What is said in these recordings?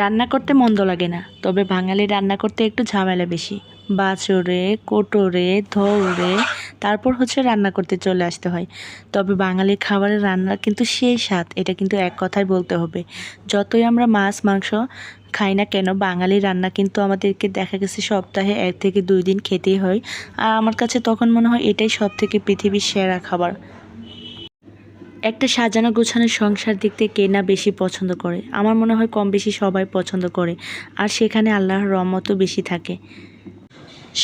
রান্না করতে মন্দ লাগে না, তবে বাঙালি রান্না করতে একটু ঝামেলা বেশি। বাছরে, কোটরে ধরে তারপর হচ্ছে রান্না করতে চলে আসতে হয়। তবে বাঙালির খাবারের রান্না কিন্তু সেই স্বাদ, এটা কিন্তু এক কথায় বলতে হবে। যতই আমরা মাছ, মাংস খাই না কেন, বাঙালি রান্না কিন্তু আমাদেরকে দেখা গেছে সপ্তাহে এক থেকে দুই দিন খেতেই হয়। আর আমার কাছে তখন মনে হয় এটাই সব থেকে পৃথিবীর সেরা খাবার। একটা সাজানো গোছানো সংসার দেখতে কে না বেশি পছন্দ করে। আমার মনে হয় কম বেশি সবাই পছন্দ করে, আর সেখানে আল্লাহর রহমতও বেশি থাকে।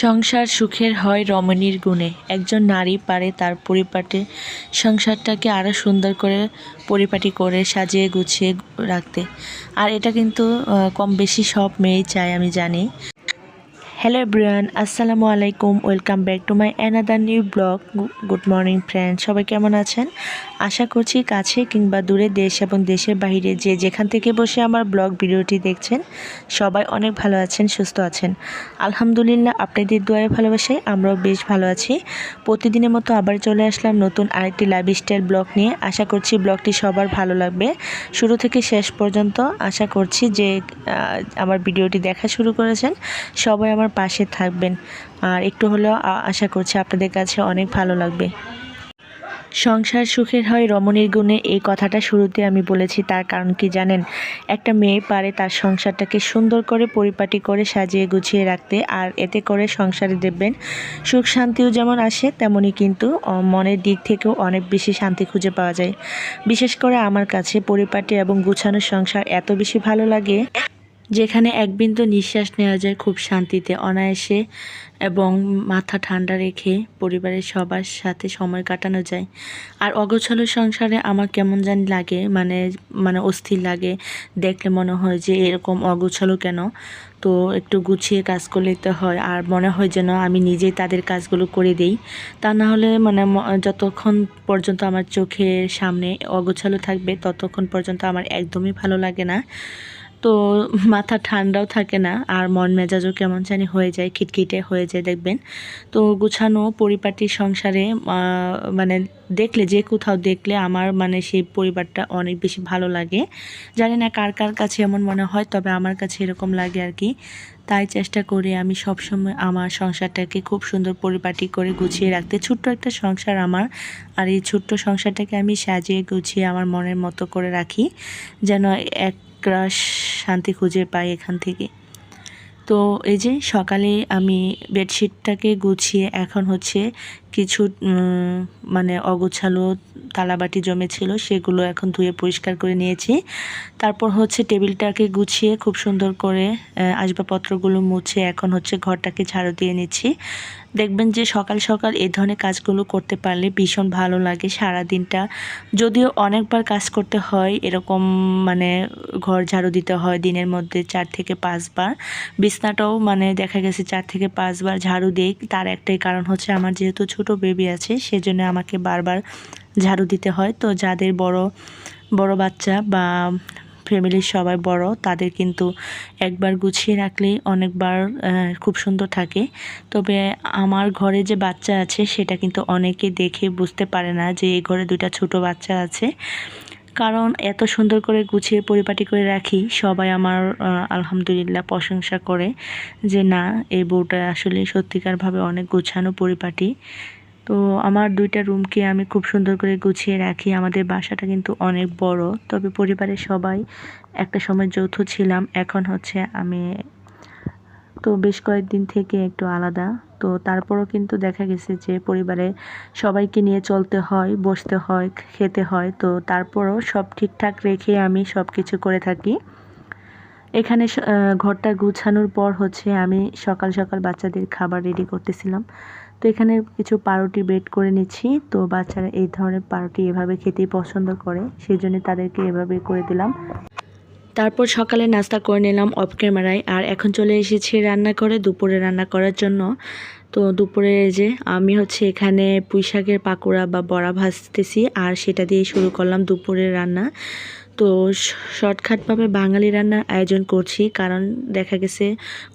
সংসার সুখের হয় রমণীর গুণে। একজন নারী পারে তার পরিপাটে, সংসারটাকে আরও সুন্দর করে পরিপাটি করে সাজিয়ে গুছিয়ে রাখতে। আর এটা কিন্তু কম বেশি সব মেয়েই চায়, আমি জানি। হ্যালো এভরিওয়ান আসসালামু আলাইকুম welcome back to my another new blog good morning friend সবাই কেমন আছেন? আশা করছি কাছে কিংবা দূরে দেশ এবং দেশের বাইরে যে যেখান থেকে বসে আমার ব্লগ ভিডিওটি দেখছেন, সবাই অনেক ভালো আছেন, সুস্থ আছেন। আলহামদুলিল্লাহ আপনাদের দোয়ায় ভালোবাসায় আমরাও বেশ ভালো আছি। প্রতিদিনের মতো আবার চলে আসলাম নতুন আরেকটি লাইফস্টাইল ব্লগ নিয়ে। আশা করছি ব্লগটি সবার ভালো লাগবে। শুরু থেকে শেষ পর্যন্ত আশা করছি যে আমার ভিডিওটি দেখা শুরু করেছেন। সবাই আমার পাশে থাকবেন। আর একটু হলেও আশা করছি আপনাদের কাছে অনেক ভালো লাগবে। সংসার সুখের হয় রমণীর গুণে, এই কথাটা শুরুতে আমি বলেছি, তার কারণ কি জানেন? একটা মেয়ে পারে তার সংসারটাকে সুন্দর করে পরিপাটি করে সাজিয়ে গুছিয়ে রাখতে, আর এতে করে সংসারে দেখবেন সুখ শান্তিও যেমন আসে তেমনই কিন্তু মনের দিক থেকেও অনেক বেশি শান্তি খুঁজে পাওয়া যায়। বিশেষ করে আমার কাছে পরিপাটি এবং গুছানো সংসার এত বেশি ভালো লাগে যেখানে এক বিন্দু নিঃশ্বাস নেওয়া যায় খুব শান্তিতে, অনায়াসে এবং মাথা ঠান্ডা রেখে পরিবারের সবার সাথে সময় কাটানো যায়। আর অগোছালো সংসারে আমার কেমন জানি লাগে মানে মানে অস্থির লাগে, দেখলে মনে হয় যে এরকম অগোছালো কেন? তো একটু গুছিয়ে কাজ করলে তো হয়, আর মনে হয় যেন আমি নিজেই তাদের কাজগুলো করে দিই। তা না হলে মানে যতক্ষণ পর্যন্ত আমার চোখের সামনে অগোছালো থাকবে, ততক্ষণ পর্যন্ত আমার একদমই ভালো লাগে না। তো মাথা ঠান্ডাও থাকে না, আর মন মেজাজও কেমন জানি হয়ে যায়, খিটখিটে হয়ে যায়, দেখবেন। তো গুছানো পরিপাটি সংসারে মানে দেখলে, যে কোথাও দেখলে আমার মানে সেই পরিবারটা অনেক বেশি ভালো লাগে। জানি না কার কার কাছে এমন মনে হয়, তবে আমার কাছে এরকম লাগে আর কি। তাই চেষ্টা করি আমি সবসময় আমার সংসারটাকে খুব সুন্দর পরিপাটি করে গুছিয়ে রাখতে। ছোট্ট একটা সংসার আমার, আর এই ছোট্ট সংসারটাকে আমি সাজিয়ে গুছিয়ে আমার মনের মতো করে রাখি, যেন এক রাস শান্তি খুঁজে পাই এখান থেকে। তো এই যে সকালে আমি বেডশিটটাকে গুছিয়ে এখন হচ্ছে কিছু মানে অগোছালো তালাবাটি জমেছিল, সেগুলো এখন ধুয়ে পরিষ্কার করে নিয়েছি। তারপর হচ্ছে টেবিলটাকে গুছিয়ে খুব সুন্দর করে আসবাবপত্রগুলো মুছে এখন হচ্ছে ঘরটাকে ঝাড়ু দিয়ে নিচ্ছি। দেখবেন যে সকাল সকাল এই ধরনের কাজগুলো করতে পারলে ভীষণ ভালো লাগে সারা দিনটা যদিও অনেকবার কাজ করতে হয়, এরকম মানে ঘর ঝাড়ু দিতে হয় দিনের মধ্যে চার থেকে পাঁচবার। বিছনাটাও মানে দেখা গেছে চার থেকে পাঁচবার ঝাড়ু দিই, তার একটাই কারণ হচ্ছে আমার যেহেতু ছোট বেবি আছে, সেজন্য আমাকে বারবার ঝাড়ু দিতে হয়। তো যাদের বড় বড় বাচ্চা বা ফ্যামিলির সবাই বড়, তাদের কিন্তু একবার গুছিয়ে রাখলেই অনেকবার খুব সুন্দর থাকে। তবে আমার ঘরে যে বাচ্চা আছে, সেটা কিন্তু অনেকে দেখে বুঝতে পারে না যে এই ঘরে দুইটা ছোট বাচ্চা আছে। কারণ এত সুন্দর করে গুছিয়ে পরিপাটি করে রাখি, সবাই আমার আলহামদুলিল্লাহ প্রশংসা করে যে না, এই বউটা আসলে সত্যিকারভাবে অনেক গোছানো পরিপাটি। তো আমার দুইটা রুমকে আমি খুব সুন্দর করে গুছিয়ে রাখি। আমাদের বাসাটা কিন্তু অনেক বড়, তবে পরিবারের সবাই একটা সময় যৌথ ছিলাম, এখন হচ্ছে আমি, তো বেশ কয়েকদিন থেকে একটু আলাদা। তো তারপরও কিন্তু দেখা গেছে যে পরিবারে সবাইকে নিয়ে চলতে হয়, বসতে হয়, খেতে হয়। তো তারপরও সব ঠিকঠাক রেখে আমি সব কিছু করে থাকি। এখানে ঘরটা গুছানোর পর হচ্ছে আমি সকাল সকাল বাচ্চাদের খাবার রেডি করতেছিলাম। তো এখানে কিছু পাউরুটি বেড করে নিচ্ছি। তো বাচ্চারা এই ধরনের পাউরুটি এভাবে খেতেই পছন্দ করে সেই জন্য তাদেরকে এভাবে করে দিলাম। তারপর সকালে নাস্তা করে নিলাম অফ ক্যামেরায়। আর এখন চলে এসেছি রান্না করে দুপুরে রান্না করার জন্য। তো দুপুরে যে আমি হচ্ছে এখানে পুঁই শাকের পাকোড়া বা বড়া ভাজতেছি, আর সেটা দিয়ে শুরু করলাম দুপুরের রান্না। তো শর্টকাটভাবে বাঙালি রান্নার আয়োজন করছি, কারণ দেখা গেছে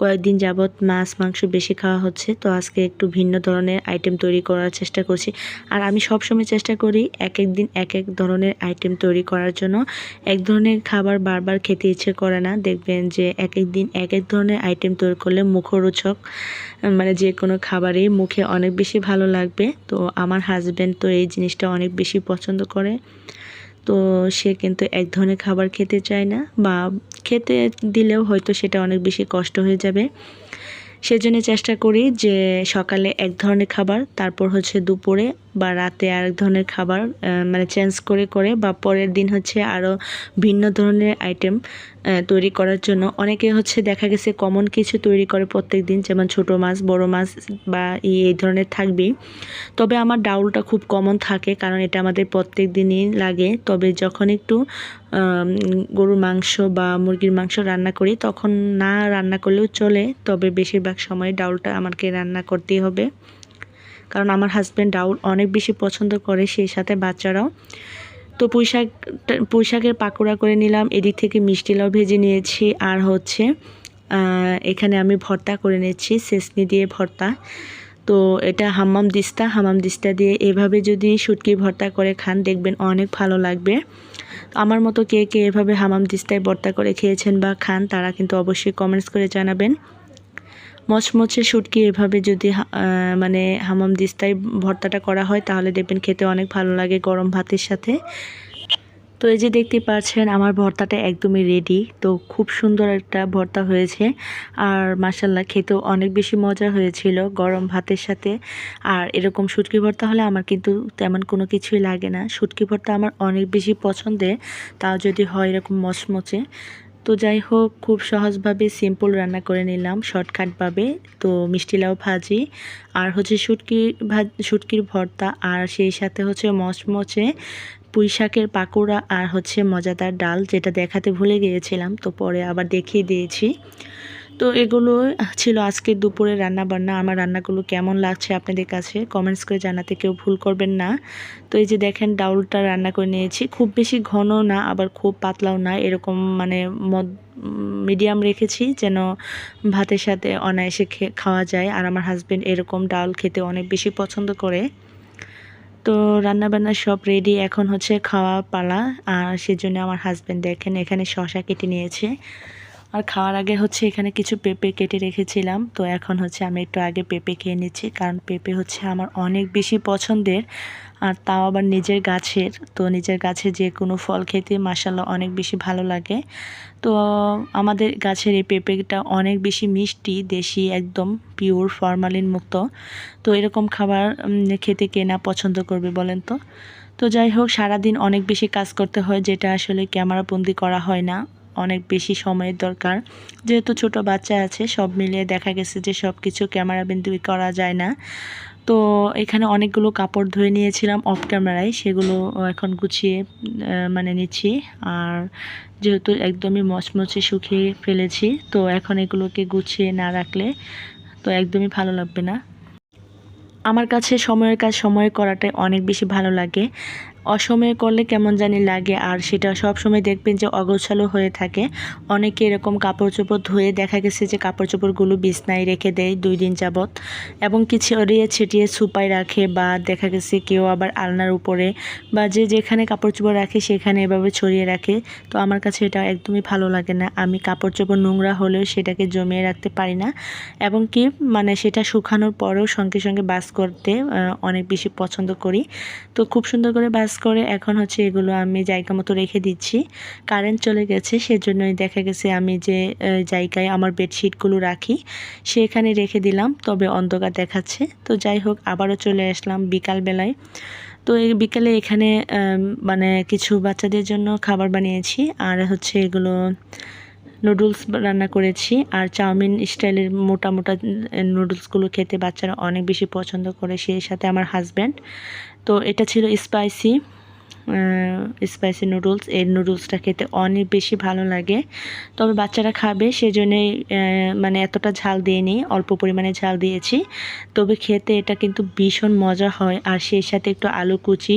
কয়েকদিন যাবৎ মাছ, মাংস বেশি খাওয়া হচ্ছে, তো আজকে একটু ভিন্ন ধরনের আইটেম তৈরি করার চেষ্টা করছি। আর আমি সবসময় চেষ্টা করি এক এক দিন এক এক ধরনের আইটেম তৈরি করার জন্য। এক ধরনের খাবার বারবার খেতে ইচ্ছে করে না, দেখবেন যে এক এক দিন এক এক ধরনের আইটেম তৈরি করলে মুখরোচক মানে যে কোনো খাবারই মুখে অনেক বেশি ভালো লাগবে। তো আমার হাজব্যান্ড তো এই জিনিসটা অনেক বেশি পছন্দ করে। তো সে কিন্তু এক ধরনের খাবার খেতে চায় না বা খেতে দিলেও হয়তো সেটা অনেক বেশি কষ্ট হয়ে যাবে। সেজন্য চেষ্টা করি যে সকালে এক ধরনের খাবার, তারপর হচ্ছে দুপুরে বা রাতে আরেক ধরনের খাবার মানে চেঞ্জ করে করে বা পরের দিন হচ্ছে আরও ভিন্ন ধরনের আইটেম তৈরি করার জন্য। অনেকে হচ্ছে দেখা গেছে কমন কিছু তৈরি করে প্রত্যেক দিন যেমন ছোট মাছ, বড় মাছ বা এই ধরনের থাকবেই। তবে আমার ডাউলটা খুব কমন থাকে, কারণ এটা আমাদের প্রত্যেক দিনই লাগে। তবে যখন একটু গরুর মাংস বা মুরগির মাংস রান্না করি, তখন না রান্না করলেও চলে। তবে বেশিরভাগ সময় ডাউলটা আমাকে রান্না করতেই হবে। কারণ আমার হাজব্যান্ড ডাউল অনেক বেশি পছন্দ করে, সেই সাথে বাচ্চারাও। তো পুঁইশাক, পুঁইশাকের পাকোড়া করে নিলাম। এদিক থেকে মিষ্টি লাউ ভেজে নিয়েছি। আর হচ্ছে এখানে আমি ভর্তা করে নিচ্ছি, সেসনি দিয়ে ভর্তা। তো এটা হাম্মাম দিস্তা। হামাম দিস্তা দিয়ে এভাবে যদি শুটকি ভর্তা করে খান, দেখবেন অনেক ভালো লাগবে। আমার মতো কে কে এভাবে হামাম দিস্তায় ভর্তা করে খেয়েছেন বা খান, তারা কিন্তু অবশ্যই কমেন্টস করে জানাবেন। মচমচে শুটকি এভাবে যদি মানে হামাম দিস্তায় ভর্তাটা করা হয়, তাহলে দেখবেন খেতে অনেক ভালো লাগে গরম ভাতের সাথে। তো এই যে দেখতে পাচ্ছেন, আমার ভর্তাটা একদমই রেডি তো খুব সুন্দর একটা ভর্তা হয়েছে। আর মাসাল্লাহ খেতেও অনেক বেশি মজা হয়েছিল গরম ভাতের সাথে। আর এরকম শুটকি ভর্তা হলে আমার কিন্তু তেমন কোনো কিছুই লাগে না। শুটকি ভর্তা আমার অনেক বেশি পছন্দের, তাও যদি হয় এরকম মচমচে। তো যাই হোক, খুব সহজভাবে সিম্পল রান্না করে নিলাম শর্টকাটভাবে তো মিষ্টি লাউ ভাজি, আর হচ্ছে শুটকি ভাজ শুটকির ভর্তা, আর সেই সাথে হচ্ছে মচমচে পুঁই শাকের পাকোড়া, আর হচ্ছে মজাদার ডাল, যেটা দেখাতে ভুলে গিয়েছিলাম, তো পরে আবার দেখিয়ে দিয়েছি। তো এগুলো ছিল আজকে দুপুরে রান্না বান্না আমার রান্নাগুলো কেমন লাগছে আপনাদের কাছে কমেন্টস করে জানাতে কেউ ভুল করবেন না। তো এই যে দেখেন, ডাউলটা রান্না করে নিয়েছি। খুব বেশি ঘন না, আবার খুব পাতলাও না। এরকম মানে মদ মিডিয়াম রেখেছি যেন ভাতের সাথে অনায়াসে খাওয়া যায়। আর আমার হাজব্যান্ড এরকম ডাল খেতে অনেক বেশি পছন্দ করে। তো রান্নাবান্না সব রেডি এখন হচ্ছে খাওয়া পালা। আর সেজন্য আমার হাজব্যান্ড দেখেন, এখানে শশা কেটে নিয়েছে। আর খাওয়ার আগে হচ্ছে এখানে কিছু পেঁপে কেটে রেখেছিলাম। তো এখন হচ্ছে আমি একটু আগে পেঁপে খেয়ে নিচ্ছি, কারণ পেঁপে হচ্ছে আমার অনেক বেশি পছন্দের আর তাও আবার নিজের গাছের। তো নিজের গাছে যে কোনো ফল খেতে মাসাল্লাহ অনেক বেশি ভালো লাগে। তো আমাদের গাছের এই পেঁপেটা অনেক বেশি মিষ্টি, দেশি, একদম পিওর ফরমালিন মুক্ত। তো এরকম খাবার খেতে কেনা পছন্দ করবে বলেন তো? তো যাই হোক, সারাদিন অনেক বেশি কাজ করতে হয়, যেটা আসলে ক্যামেরাবন্দি করা হয় না। অনেক বেশি সময়ের দরকার। যেহেতু ছোট বাচ্চা আছে, সব মিলিয়ে দেখা গেছে যে সব কিছু ক্যামেরাবন্দি করা যায় না। তো এখানে অনেকগুলো কাপড় ধুয়ে নিয়েছিলাম অফ ক্যামেরায়, সেগুলো এখন গুছিয়ে মানে নিচ্ছি। আর যেহেতু একদমই মচমচে শুকিয়ে ফেলেছি, তো এখন এগুলোকে গুছিয়ে না রাখলে তো একদমই ভালো লাগবে না। আমার কাছে সময়ের কাজ সময় করাটাই অনেক বেশি ভালো লাগে। অসময়ে করলে কেমন জানি লাগে, আর সেটা সব সময় দেখবেন যে অগোছালো হয়ে থাকে। অনেকে এরকম কাপড় চোপড় ধুয়ে দেখা গেছে যে কাপড় চোপড়গুলো বিছনায় রেখে দেয় দুই দিন যাবৎ, এবং কিছু ছড়িয়ে ছিটিয়ে সুপাই রাখে বা দেখা গেছে কেউ আবার আলনার উপরে বা যে যেখানে কাপড় চোপড় রাখে সেখানে এভাবে ছড়িয়ে রাখে। তো আমার কাছে এটা একদমই ভালো লাগে না। আমি কাপড় চোপড় নোংরা হলেও সেটাকে জমিয়ে রাখতে পারি না, এবং কি মানে সেটা শুকানোর পরেও সঙ্গে সঙ্গে বাস করতে অনেক বেশি পছন্দ করি। তো খুব সুন্দর করে বাস করে এখন হচ্ছে এগুলো আমি জায়গা মতো রেখে দিচ্ছি। কারেন্ট চলে গেছে, সেজন্যই দেখা গেছে আমি যে জায়গায় আমার বেডশিটগুলো রাখি, সেখানে রেখে দিলাম, তবে অন্ধকার দেখাচ্ছে। তো যাই হোক, আবারও চলে আসলাম বিকালবেলায়। তো এই বিকালে এখানে মানে কিছু বাচ্চাদের জন্য খাবার বানিয়েছি, আর হচ্ছে এগুলো নুডলস রান্না করেছি। আর চাউমিন স্টাইলের মোটা মোটা নুডলসগুলো খেতে বাচ্চারা অনেক বেশি পছন্দ করে, সেই সাথে আমার হাজব্যান্ড তো এটা ছিল স্পাইসি স্পাইসি নুডলস এই নুডলসটা খেতে অনেক বেশি ভালো লাগে। তবে বাচ্চারা খাবে, সেজন্যই মানে এতটা ঝাল দিইনি অল্প পরিমাণে ঝাল দিয়েছি। তবে খেতে এটা কিন্তু ভীষণ মজা হয়, আর সেই সাথে একটু আলু কুচি,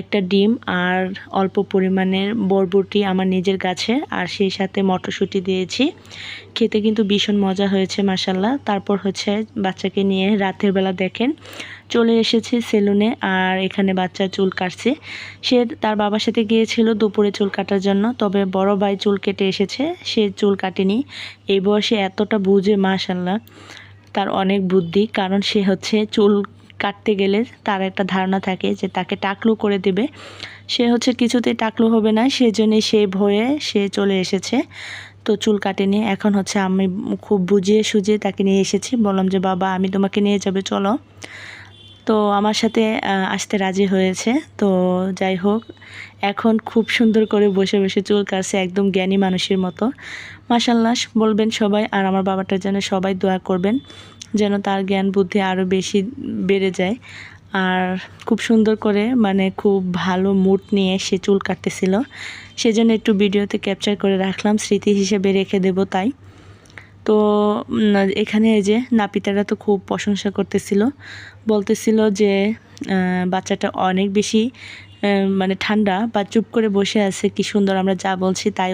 একটা ডিম, আর অল্প পরিমাণের বরবটি আমার নিজের গাছে আর সেই সাথে মটরশুঁটি দিয়েছি। খেতে কিন্তু ভীষণ মজা হয়েছে মাসাল্লাহ তারপর হচ্ছে বাচ্চাকে নিয়ে রাতের বেলা দেখেন চলে এসেছে সেলুনে আর এখানে বাচ্চা চুল কাটছে। সে তার বাবার সাথে গিয়েছিল দুপুরে চুল কাটার জন্য, তবে বড় ভাই চুল কেটে এসেছে, সে চুল কাটেনি। এই বয়সে এতটা বুঝে মাশাল্লাহ তার অনেক বুদ্ধি, কারণ সে হচ্ছে চুল কাটতে গেলে তার একটা ধারণা থাকে যে তাকে টাকলু করে দেবে। সে হচ্ছে কিছুতেই টাকলু হবে না, সেজন্যই সে ভয়ে সে চলে এসেছে। তো চুল কাটেনি, এখন হচ্ছে আমি খুব বুঝিয়ে সুঝিয়ে তাকে নিয়ে এসেছি। বললাম যে, বাবা, আমি তোমাকে নিয়ে যাবে, চলো। তো আমার সাথে আসতে রাজি হয়েছে। তো যাই হোক, এখন খুব সুন্দর করে বসে বসে চুল কাটছে একদম জ্ঞানী মানুষের মতো। মাসাল্লাহ বলবেন সবাই আর আমার বাবাটার জন্য সবাই দোয়া করবেন, যেন তার জ্ঞান, বুদ্ধি আরও বেশি বেড়ে যায়। আর খুব সুন্দর করে মানে খুব ভালো মুড নিয়ে সে চুল কাটতেছিল। সেজন্য একটু ভিডিওতে ক্যাপচার করে রাখলাম, স্মৃতি হিসেবে রেখে দেব তাই। তো এখানে এই যে নাপিতারা তো খুব প্রশংসা করতেছিল। বলতেছিল যে বাচ্চাটা অনেক বেশি মানে ঠান্ডা, বা চুপ করে বসে আছে, কি সুন্দর আমরা যা বলছি তাই